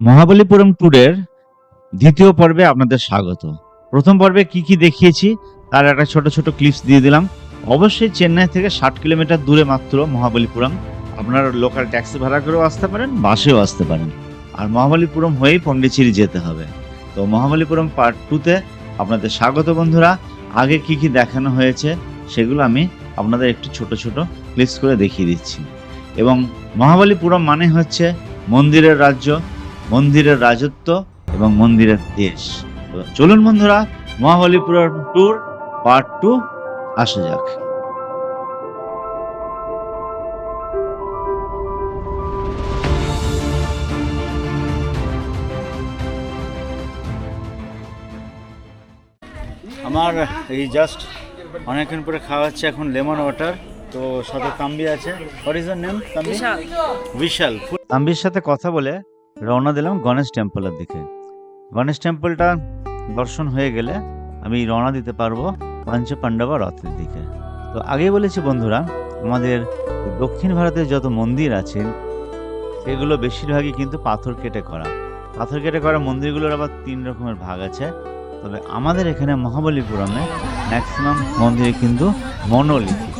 মহাবলীপুরম ট্যুরের দ্বিতীয় পর্বে আপনাদের স্বাগত। প্রথম পর্বে কি কি দেখিয়েছি, তার একটা ছোট ছোট ক্লিপস দিয়ে দিলাম। অবশ্যই চেন্নাই থেকে ষাট কিলোমিটার দূরে মাত্র মহাবলীপুরম। আপনারা লোকাল ট্যাক্সি ভাড়া করেও আসতে পারেন, বাসেও আসতে পারেন। আর মহাবলীপুরম হয়েই পন্ডিচেরি যেতে হবে। তো মহাবলীপুরম পার্ট টুতে আপনাদের স্বাগত বন্ধুরা। আগে কি কি দেখানো হয়েছে, সেগুলো আমি আপনাদের একটু ছোট ছোট ক্লিপস করে দেখিয়ে দিচ্ছি। এবং মহাবলীপুরম মানে হচ্ছে মন্দিরের রাজ্য মন্দিরের রাজত্ব এবং মন্দিরের দেশ। তো চলুন বন্ধুরা মহাবলীপুরম ট্যুর পার্ট টু আসা যাক। আমার এই জাস্ট অনেকক্ষণ পরে খাওয়া হচ্ছে এখন লেমন ওয়াটার তো সাথে তাম্বি আছে। What is name thambi? Vishal. Tambir সাথে কথা বলে রওনা দিলাম গণেশ টেম্পলের দিকে। গণেশ টেম্পলটা দর্শন হয়ে গেলে আমি রওনা দিতে পারব পঞ্চ পাণ্ডবা রথের দিকে। তো আগেই বলেছি বন্ধুরা, আমাদের দক্ষিণ ভারতের যত মন্দির আছে, সেগুলো বেশিরভাগই কিন্তু পাথর কেটে করা। পাথর কেটে করা মন্দিরগুলোর আবার তিন রকমের ভাগ আছে। তবে আমাদের এখানে মহাবলীপুরমে ম্যাক্সিমাম মন্দিরে কিন্তু মনোলিথিক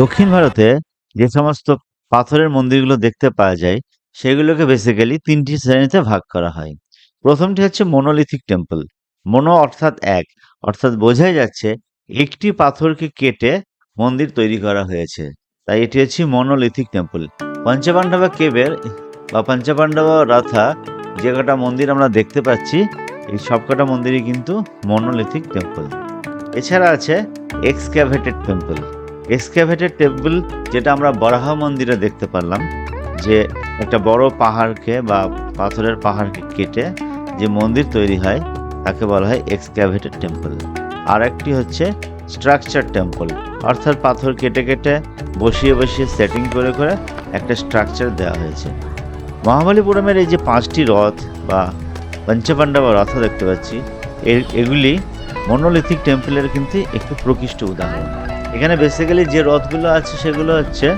দক্ষিণ ভারতে যে সমস্ত পাথরের মন্দিরগুলো দেখতে পাওয়া যায়, সেগুলোকে বেসিক্যালি তিনটি শ্রেণীতে ভাগ করা হয়। প্রথমটি হচ্ছে মনোলিথিক টেম্পল মনো অর্থাৎ এক, অর্থাৎ বোঝাই যাচ্ছে একটি পাথরকে কেটে মন্দির তৈরি করা হয়েছে। তাই এটি হচ্ছে মনোলিথিক টেম্পল পঞ্চপাণ্ডবা কেবের বা পঞ্চপাণ্ডবা রাথা যে কটা মন্দির আমরা দেখতে পাচ্ছি, এই সবকটা মন্দিরই কিন্তু মনোলিথিক টেম্পল এছাড়া আছে এক্সক্যাভেটেড টেম্পল এক্সক্যাভেটেড টেম্পল যেটা আমরা বরাহ মন্দিরে দেখতে পারলাম, যে একটা বড় পাহাড়কে বা পাথরের পাহাড়কে কেটে যে মন্দির তৈরি হয়, তাকে বলা হয় এক্সক্যাভেটেড টেম্পল আর একটি হচ্ছে স্ট্রাকচার টেম্পল অর্থাৎ পাথর কেটে কেটে বসিয়ে বসিয়ে সেটিং করে করে একটা স্ট্রাকচার দেওয়া হয়েছে। মহাবলীপুরমের এই যে পাঁচটি রথ বা পঞ্চপাণ্ডবা রথ দেখতে পাচ্ছি এগুলি মনোলিথিক টেম্পলের কিন্তু একটু প্রকৃষ্ট উদাহরণ। এখানে বেসিক্যালি যে রথগুলো আছে সেগুলো হচ্ছে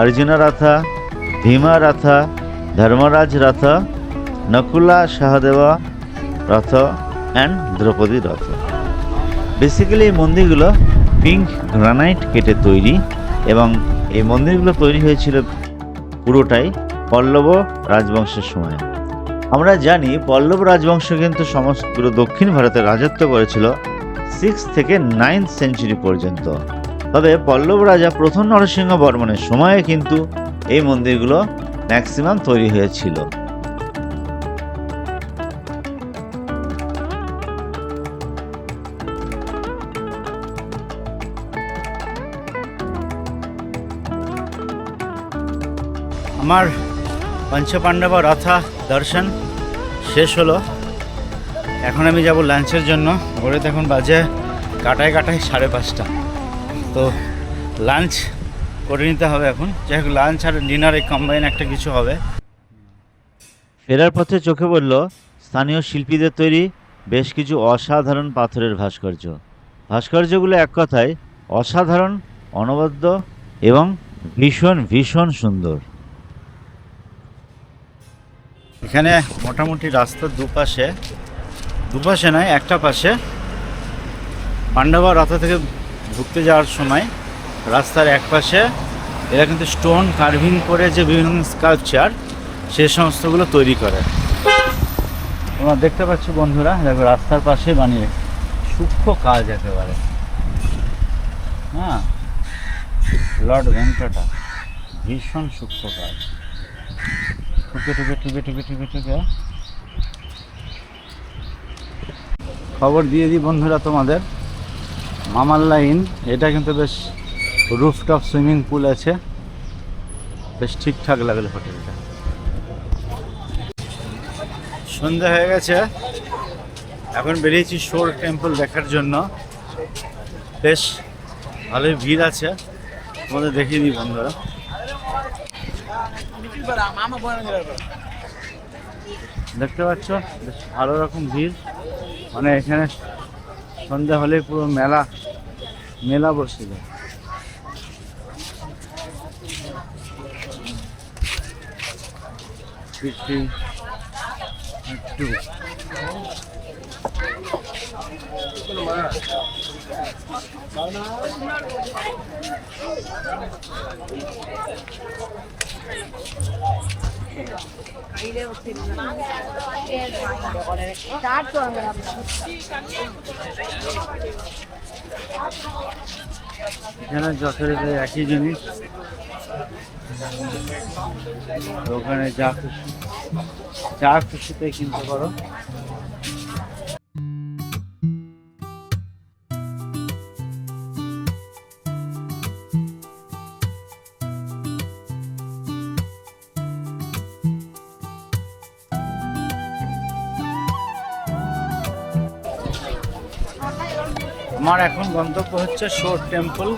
অর্জুনা রাথা, ভীমা রাথা, ধর্মরাজ রথ, নকুলা সহদেবা রথ অ্যান্ড দ্রৌপদী রথ। বেসিক্যালি এই মন্দিরগুলো পিঙ্ক গ্রানাইট কেটে তৈরি এবং এই মন্দিরগুলো তৈরি হয়েছিল পুরোটাই পল্লব রাজবংশের সময়। আমরা জানি পল্লব রাজবংশ কিন্তু সমস্ত দক্ষিণ ভারতে রাজত্ব করেছিল। সিক্স থেকে নাইন্থ সেঞ্চুরি পর্যন্ত। তবে পল্লব রাজা প্রথম নরসিংহ বর্মনের সময়ে কিন্তু এই মন্দিরগুলো ম্যাক্সিমাম তৈরি হয়েছিল। আমার পঞ্চপাণ্ডবা রথা দর্শন শেষ হলো। এখন আমি যাব লাঞ্চের জন্য। ঘরে এখন বাজে কাটায় কাটায় সাড়ে পাঁচটা। তো লাঞ্চ করে নিতে হবে এখন। যাই হোক লাঞ্চ আর ডিনারে কম্বাইন একটা কিছু হবে। ফেরার পথে চোখে পড়ল স্থানীয় শিল্পীদের তৈরি বেশ কিছু অসাধারণ পাথরের ভাস্কর্য। ভাস্কর্যগুলো এক কথায় অসাধারণ অনবদ্য এবং ভীষণ ভীষণ সুন্দর। এখানে মোটামুটি রাস্তার দুপাশে দুপাশে নয় একটা পাশে। পাণ্ডবা রাথা থেকে ঢুকতে যাওয়ার সময় রাস্তার এক পাশে এরা কিন্তু স্টোন কার্ভিং করে যে বিভিন্ন স্কাল্পচার, সে সমস্তগুলো তৈরি করে। তোমরা দেখতে পাচ্ছ বন্ধুরা, দেখো রাস্তার পাশে বানিয়ে সূক্ষ্ম কাজ একেবারে। হ্যাঁ লর্ড ভেঙ্কটা, ভীষণ সূক্ষ্ম কাজ। টুকে টুকে টুকে টুকে টুকে টুকে খবর দিয়ে দিই বন্ধুরা তোমাদের। মামার লাইন, এটা কিন্তু বেশ রুফটপ সুইমিং পুল আছে। বেশ ঠিকঠাক লাগল হোটেলটা। সন্ধ্যা হয়ে গেছে। এখন বেরিয়েছি শোর টেম্পল দেখার জন্য। বেশ ভালোই ভিড় আছে। তোমাদের দেখিয়ে দিই বন্ধুরা। দেখতে পাচ্ছ? বেশ ভালো রকম ভিড়। মানে এখানে সন্ধ্যা হলে পুরো মেলা মেলা বসছিল ফিফটি টু Thank you. এখানে যথারীতি একই জিনিস। ওখানে যা খুশি যা খুশিতে কিনতে পারো। আমার এখন গন্তব্য হচ্ছে শোর টেম্পল।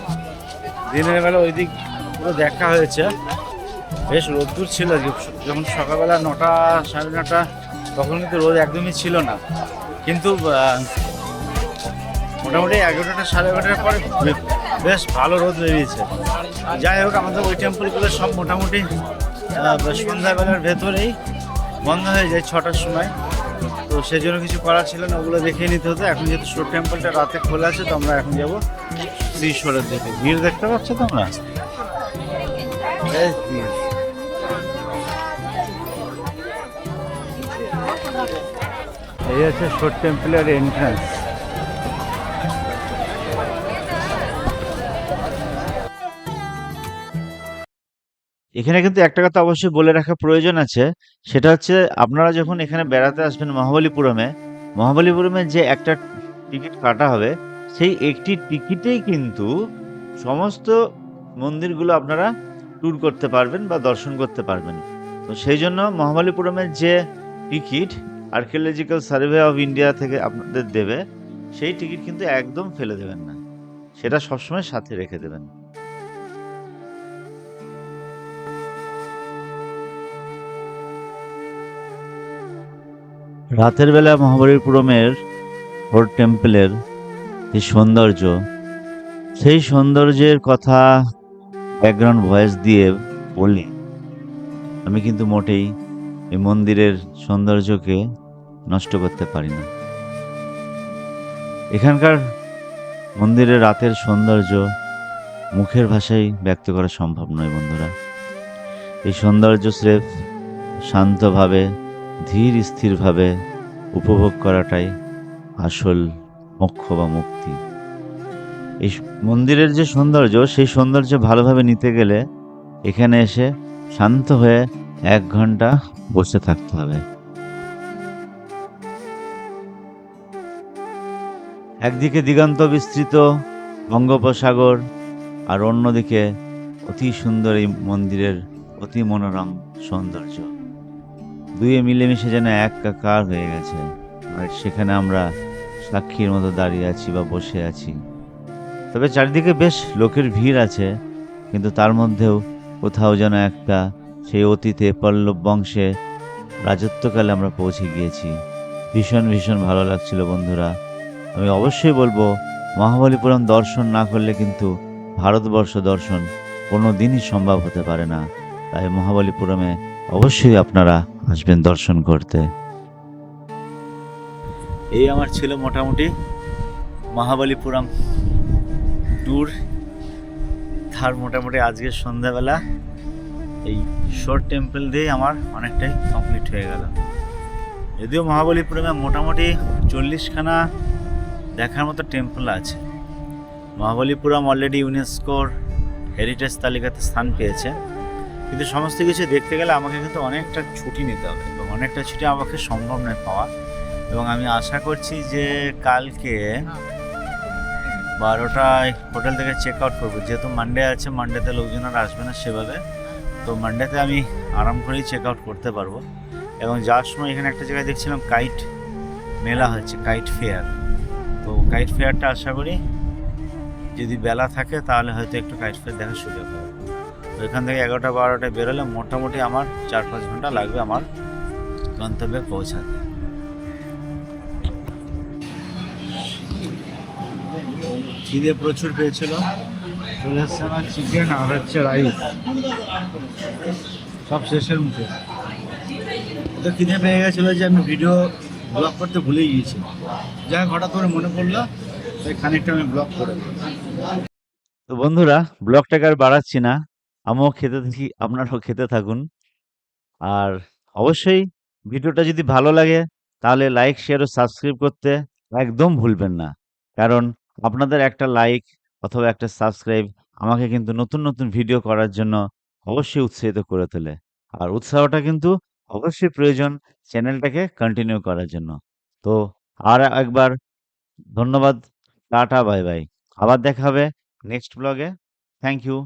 দিনের বেলা ওই দিক পুরো দেখা হয়েছে। বেশ রোদ্দুর ছিল। যখন সকালবেলা নটা, সাড়ে নটা, তখন কিন্তু রোদ একদমই ছিল না। কিন্তু মোটামুটি এগারোটা, সাড়ে এগারোটার পরে বেশ ভালো রোদ বেরিয়েছে। যাই হোক, আমাদের ওই টেম্পলগুলো সব মোটামুটি সন্ধ্যাবেলার ভেতরেই বন্ধ হয়ে যায় ছটার সময়। তো সেই জন্য কিছু করার ছিল না, ওগুলো দেখে নিতে হতো। এখন যেহেতু শোর টেম্পলটা রাতে খোলা আছে, তো আমরা এখন যাব শ্রী শোরের দিকে। ভিড় দেখতে পাচ্ছ তোমরা? এই হচ্ছে শোর টেম্পলের এন্ট্রান্স এখানে কিন্তু একটা কথা অবশ্যই বলে রাখা প্রয়োজন আছে। সেটা হচ্ছে আপনারা যখন এখানে বেড়াতে আসবেন মহাবলীপুরমে মহাবলীপুরমে যে একটা টিকিট কাটা হবে, সেই একটি টিকিটেই কিন্তু সমস্ত মন্দিরগুলো আপনারা ট্যুর করতে পারবেন বা দর্শন করতে পারবেন। তো সেই জন্য মহাবলীপুরমের যে ticket archaeological survey of India থেকে আপনাদের দেবে, সেই টিকিট কিন্তু একদম ফেলে দেবেন না। সেটা সবসময় সাথে রেখে দেবেন। রাতের বেলা মহাবলীপুরমের ফোর্ট টেম্পলের যে সৌন্দর্য, সেই সৌন্দর্যের কথা ব্যাকগ্রাউন্ড ভয়েস দিয়ে বলি আমি কিন্তু মোটেই এই মন্দিরের সৌন্দর্যকে নষ্ট করতে পারি না। এখানকার মন্দিরের রাতের সৌন্দর্য মুখের ভাষায় ব্যক্ত করা সম্ভব নয় বন্ধুরা। এই সৌন্দর্য স্রেফ শান্তভাবে, ধীর স্থিরভাবে উপভোগ করাটাই আসল মোক্ষ বা মুক্তি। এই মন্দিরের যে সৌন্দর্য, সেই সৌন্দর্য ভালোভাবে নিতে গেলে এখানে এসে শান্ত হয়ে এক ঘণ্টা বসে থাকতে হবে। একদিকে দিগন্ত বিস্তৃত বঙ্গোপসাগর, আর অন্যদিকে অতি সুন্দর এই মন্দিরের অতি মনোরম সৌন্দর্য। দুয়ে মিলেমিশে যেন একাকার হয়ে গেছে। আর সেখানে আমরা সাক্ষীর মতো দাঁড়িয়ে আছি বা বসে আছি। তবে চারিদিকে বেশ লোকের ভিড় আছে, কিন্তু তার মধ্যেও কোথাও যেন একটা সেই অতীতে পল্লব বংশে রাজত্বকালে আমরা পৌঁছে গিয়েছি। ভীষণ ভীষণ ভালো লাগছিল বন্ধুরা। আমি অবশ্যই বলব, মহাবলীপুরম দর্শন না করলে কিন্তু ভারতবর্ষ দর্শন কোনো দিনই সম্ভব হতে পারে না। তাই মহাবলীপুরমে অবশ্যই আপনারা আসবেন দর্শন করতে। এই আমার ছিল মোটামুটি মহাবলীপুরম ট্যুর তার মোটামুটি আজকে সন্ধ্যাবেলা এই শোর টেম্পল দিয়ে আমার অনেকটাই কমপ্লিট হয়ে গেল। যদিও মহাবলীপুরমে মোটামুটি চল্লিশখানা দেখার মতো টেম্পল আছে। মহাবলীপুরম অলরেডি ইউনেস্কোর হেরিটেজ তালিকাতে স্থান পেয়েছে। কিন্তু সমস্ত কিছু দেখতে গেলে আমাকে কিন্তু অনেকটা ছুটি নিতে হবে এবং অনেকটা ছুটি আমাকে সম্ভব নয় পাওয়া। এবং আমি আশা করছি যে কালকে বারোটায় হোটেল থেকে চেক আউট করব। যেহেতু মানডে আছে মানডেতে লোকজন আর আসবে না সেভাবে। তো মানডেতে আমি আরাম করেই চেক আউট করতে পারব। এবং যাওয়ার সময় এখানে একটা জায়গায় দেখছিলাম কাইট মেলা হচ্ছে কাইট ফেয়ার তো কাইট ফেয়ারটা আশা করি যদি বেলা থাকে তাহলে হয়তো একটু কাইট ফেয়ার দেখার সুযোগ হবে। তো এখান থেকে এগারোটা বারোটায় বেরোলে মোটামুটি আমার চার পাঁচ ঘণ্টা লাগবে আমার গন্তব্যে পৌঁছাতে। খিদে প্রচুর পেয়েছিল চলে এসছে আমার চিকেন আর হচ্ছে রাইস সব শেষের মুখে। তো খিদে পেয়ে গেছিল যে আমি ভিডিও ব্লগ করতে ভুলে গিয়েছি। হোক, হঠাৎ করে মনে পড়ল, তাই খানিকটা আমি ব্লগ করে তো বন্ধুরা ব্লগটাকে আর বাড়াচ্ছি না। আমিও খেতে থাকি, আপনারাও খেতে থাকুন। আর অবশ্যই ভিডিওটা যদি ভালো লাগে, তাহলে লাইক শেয়ার ও সাবস্ক্রাইব করতে একদম ভুলবেন না। কারণ আপনাদের একটা লাইক অথবা একটা সাবস্ক্রাইব আমাকে কিন্তু নতুন নতুন ভিডিও করার জন্য অবশ্যই উৎসাহিত করে তোলে। আর উৎসাহটা কিন্তু অবশ্যই প্রয়োজন চ্যানেলটাকে কন্টিনিউ করার জন্য। তো আর একবার ধন্যবাদ, টাটা বাই বাই আবার দেখা হবে নেক্সট ব্লগে থ্যাংক ইউ